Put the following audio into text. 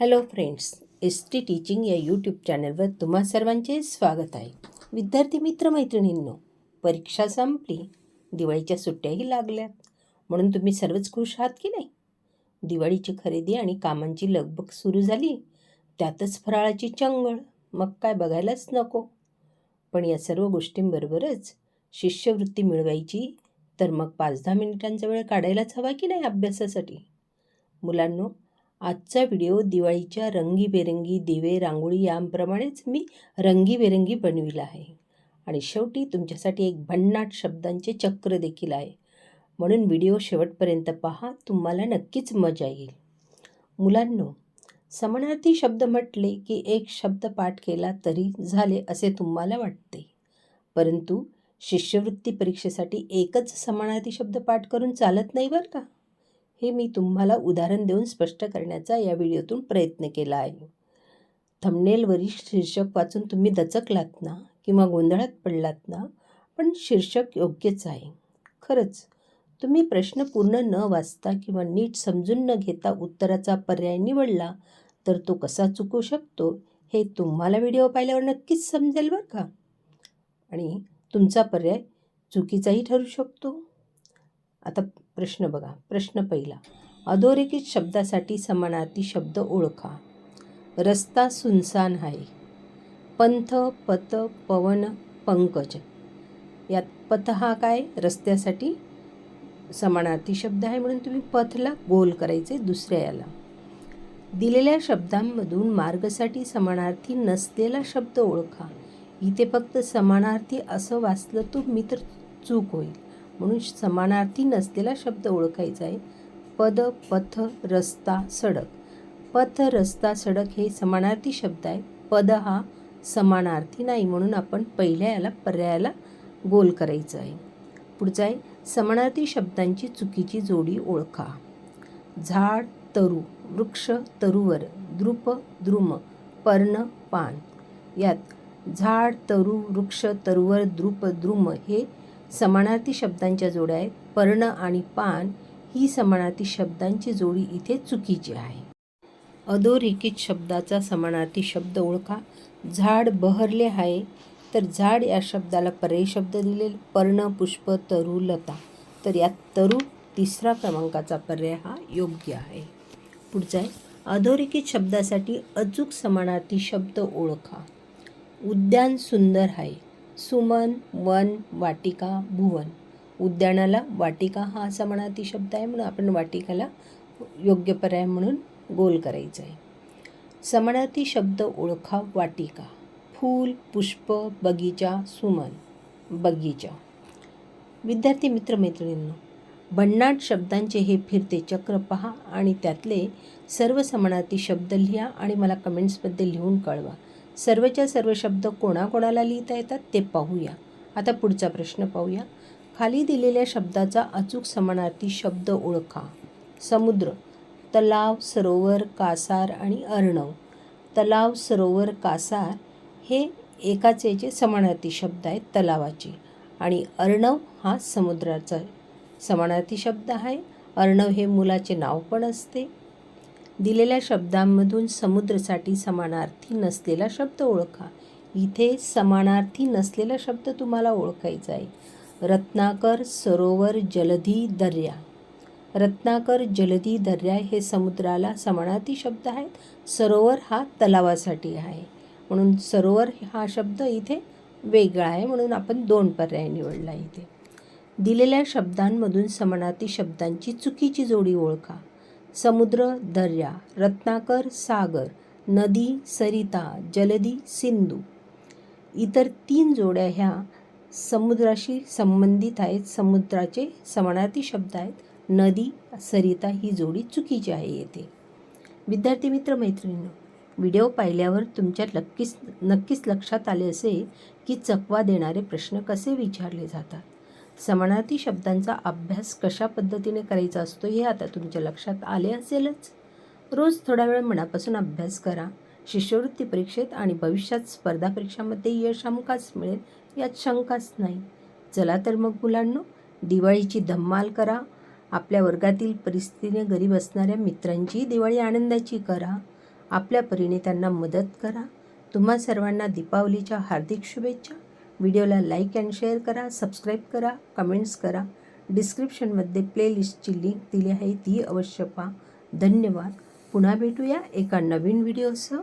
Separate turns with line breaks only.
Hello friends S T teaching या YouTube चॅनलवर तुम्हा सर्वांचे स्वागत आहे. विद्यार्थी मित्रमैत्रिणींनो परीक्षा संपली दिवाळीच्या सुट्ट्याही लागल्यात. म्हणून तुम्ही सर्वच खुश आहात की नाही? दिवाळीची खरेदी आणि कामांची लगबग सुरू झाली त्यातच फराळाची चंगळ मग काय बघायलाच नको. पण या सर्व गोष्टींबरोबरच शिष्यवृत्ती मिळवायची तर मग पाच दहा मिनिटांचा वेळ काढायलाच हवा की नाही अभ्यासासाठी? मुलांनो आजचा व्हिडिओ दिवाळीच्या रंगीबेरंगी दिवे रांगोळी यांप्रमाणेच मी रंगीबेरंगी बनविला आहे. आणि शेवटी तुमच्यासाठी एक भन्नाट शब्दांचे चक्र देखील आहे. म्हणून व्हिडिओ शेवटपर्यंत पहा तुम्हाला नक्कीच मजा येईल. मुलांनो समानार्थी शब्द म्हटले की एक शब्द पाठ केला तरी झाले असे तुम्हाला वाटते. परंतु शिष्यवृत्ती परीक्षेसाठी एकच समानार्थी शब्द पाठ करून चालत नाही बरं का? हे मी तुम्हाला उदाहरण देऊन स्पष्ट करण्याचा या व्हिडिओतून प्रयत्न केला आहे. थंबनेलवरील शीर्षक वाचून तुम्ही दचकलात ना किंवा गोंधळात पडलात ना पण शीर्षक योग्यच आहे. खरंच तुम्ही प्रश्न पूर्ण न वाचता किंवा नीट समजून न घेता उत्तराचा पर्याय निवडला तर तो कसा चुकू शकतो हे तुम्हाला व्हिडिओ पाहिल्यावर नक्कीच समजेल बरं का. आणि तुमचा पर्याय चुकीचाही ठरू शकतो. आता प्रश्न बघा. प्रश्न पहिला. अधोरेखित शब्दासाठी समानार्थी शब्द ओळखा. रस्ता सुनसान आहे पंथ पथ पवन पंकज. यात पथ हा काय? रस्त्यासाठी समानार्थी शब्द आहे म्हणून तुम्ही पथला गोल करायचे दुसऱ्या याला. दिलेल्या शब्दांमधून मार्गसाठी समानार्थी नसलेला शब्द ओळखा. इथे फक्त समानार्थी असं वाचलं तुम्ही तर चूक होईल. म्हणून समानार्थी नसलेला शब्द ओळखायचा आहे. पद पथ रस्ता सडक. पथ रस्ता सडक हे समानार्थी शब्द आहे पद हा समानार्थी नाही म्हणून आपण पहिल्या याला पर्यायाला गोल करायचं आहे. पुढचा आहे समानार्थी शब्दांची चुकीची जोडी ओळखा. झाड तरु वृक्ष तरुवर द्रुप द्रुम पर्ण पान. यात झाड तरु वृक्ष तरुवर द्रुप द्रुम हे समानार्थी शब्दांच्या जोड्या आहेत. पर्ण आणि पान ही समानार्थी शब्दांची जोडी इथे चुकीची आहे. अधोरेखित शब्दाचा समानार्थी शब्द ओळखा. झाड बहरले आहे तर झाड या शब्दाला पर्यायी शब्द दिलेले पर्ण पुष्प तरु लता. तर यात तरु तिसरा क्रमांकाचा पर्याय हा योग्य आहे. पुढचा आहे. अधोरेखित शब्दासाठी अचूक समानार्थी शब्द ओळखा. उद्यान सुंदर आहे. सुमन वन वाटिका भुवन. उद्यानाला वाटिका हा समानार्थी शब्द आहे म्हणून आपण वाटिकाला योग्य पर्याय म्हणून गोल करायचं आहे. समानार्थी शब्द ओळखा वाटिका. फूल पुष्प बगीचा सुमन. बगीचा. विद्यार्थी मित्रमैत्रिणींनो भन्नाट शब्दांचे हे फिरते चक्र पहा आणि त्यातले सर्व समानार्थी शब्द लिहा आणि मला कमेंट्समध्ये लिहून कळवा. सर्वच्या सर्व शब्द कोणाकोणाला लिहिता येतात ते पाहूया. आता पुढचा प्रश्न पाहूया. खाली दिलेल्या शब्दाचा अचूक समानार्थी शब्द ओळखा. समुद्र तलाव सरोवर कासार आणि अर्णव. तलाव सरोवर कासार हे एकाच याचे समानार्थी शब्द आहेत तलावाचे. आणि अर्णव हा समुद्राचा समानार्थी शब्द आहे. अर्णव हे मुलाचे नाव पण असते. दिलेल्या शब्दांमधून समुद्रसाठी समानार्थी नसलेला शब्द ओळखा. इथे समानार्थी नसलेला शब्द तुम्हाला ओळखायचा आहे. रत्नाकर सरोवर जलधी दर्या. रत्नाकर जलधी दर्या हे समुद्राला समानार्थी शब्द आहेत. सरोवर हा तलावासाठी आहे. म्हणून सरोवर हा शब्द इथे वेगळा आहे म्हणून आपण दोन पर्याय निवडला इथे. दिलेल्या शब्दांमधून समानार्थी शब्दांची चुकीची जोडी ओळखा. समुद्र दर्या रत्नाकर सागर नदी सरिता जलदी सिंधू. इतर तीन जोड्या ह्या समुद्राशी संबंधित आहेत. समुद्राचे समानार्थी शब्द आहेत. नदी सरिता ही जोडी चुकीची आहे येथे. विद्यार्थी मित्र मैत्रिणींनो व्हिडिओ पाहिल्यावर तुमच्या नक्कीच नक्कीच लक्षात आले असेल की चकवा देणारे प्रश्न कसे विचारले जातात. समानार्थी शब्दांचा अभ्यास कशा पद्धतीने करायचा असतो हे आता तुमच्या लक्षात आले असेलच. रोज थोडा वेळ मनापासून अभ्यास करा. शिष्यवृत्ती परीक्षेत आणि भविष्यात स्पर्धा परीक्षामध्ये यश हमखास मिळेल यात शंकाच नाही. चला तर मग मुलांनो दिवाळीची धम्माल करा. आपल्या वर्गातील परिस्थितीने गरीब असणाऱ्या मित्रांची दिवाळी आनंदाची करा. आपल्या परीने त्यांना मदत करा. तुम्हा सर्वांना दीपावलीच्या हार्दिक शुभेच्छा. व्हिडिओला लाईक अँड शेअर करा सबस्क्राईब करा कमेंट्स करा. डिस्क्रिप्शनमध्ये प्लेलिस्टची लिंक दिली आहे ती अवश्य पहा. धन्यवाद. पुन्हा भेटूया एका नवीन व्हिडिओसह.